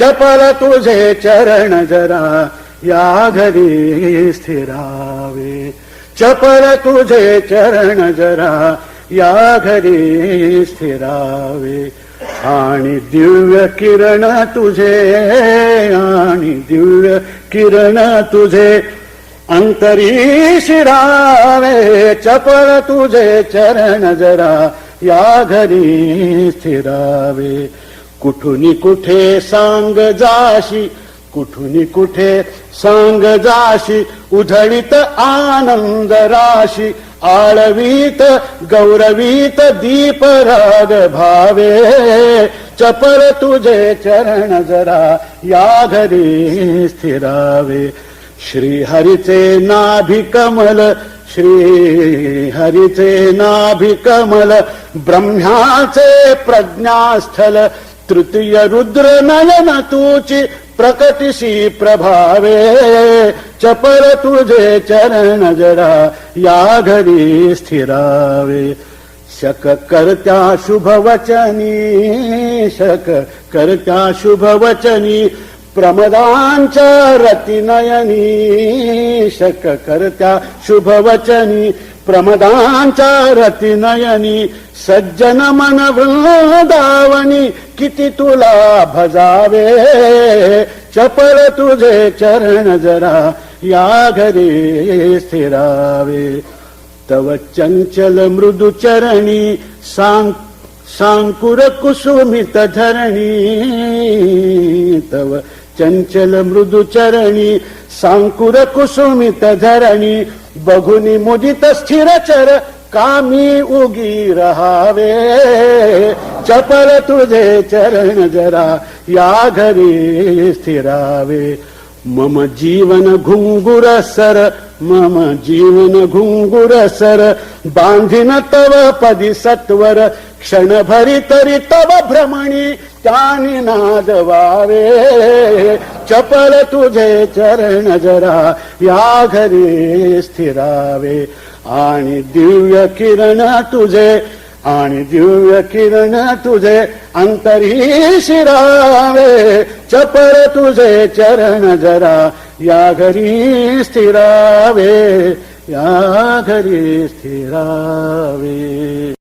चपल तुझे चरण जरा या घरी स्थिरावे. चपल तुझे चरण जरा या घरी स्थिरावे. आणि दिव्य किरण तुझे आणि दिव्य किरण तुझे अंतरी शिरावे. चपल तुझे चरण जरा या घरी स्थिरावे. कुठूनी कुठे सांग जाशी कुठूनी कुठे सांग जाशी उधळीत आनंद राशी आळवीत गौरवीत दीप राग भावे. चपर तुझे चरण जरा या घरी स्थिरावे. श्री हरिचे नाभि कमल श्री हरिचे नाभि कमल ब्रह्माचे प्रज्ञास्थल तृतीय रुद्र नयन तुची प्रकटिसी प्रभावे चपल तुझे चरण जरा या घरी स्थिरावे। शक करत्या शुभ वचनी शक करत्या शुभ वचनी प्रमदांच्या रतिनयनी शक करत्या शुभवचनी प्रमदांच्या रतिनयनी सज्जन मन वृंदावनी किती तुला भजावे चपल तुझे चरण जरा या घरे स्थिरावे. तव चंचल मृदु चरणी सांग सांकुर कुसुमित धरणी तव चंचल मृदु चरणी सांकुर कुसुमित धरणी बघुनी मुदित स्थिर चर कामी उगी रहावे. चपल तुझे चरण जरा या घरी स्थिरावे. मम जीवन घुंगुर सर मम जीवन घुंगुर सर बांधिन तव पदी सत्वर क्षणभरी तरी तव भ्रमणी त्यानी नाद वावे चपल तुझे चरण जरा या घरी स्थिरावे। आणि दिव्य किरण तुझे आणि दिव्य किरण तुझे अंतरी शिरावे। सपर तुझे चरण जरा या घरी स्थिरावे या घरी स्थिरावे.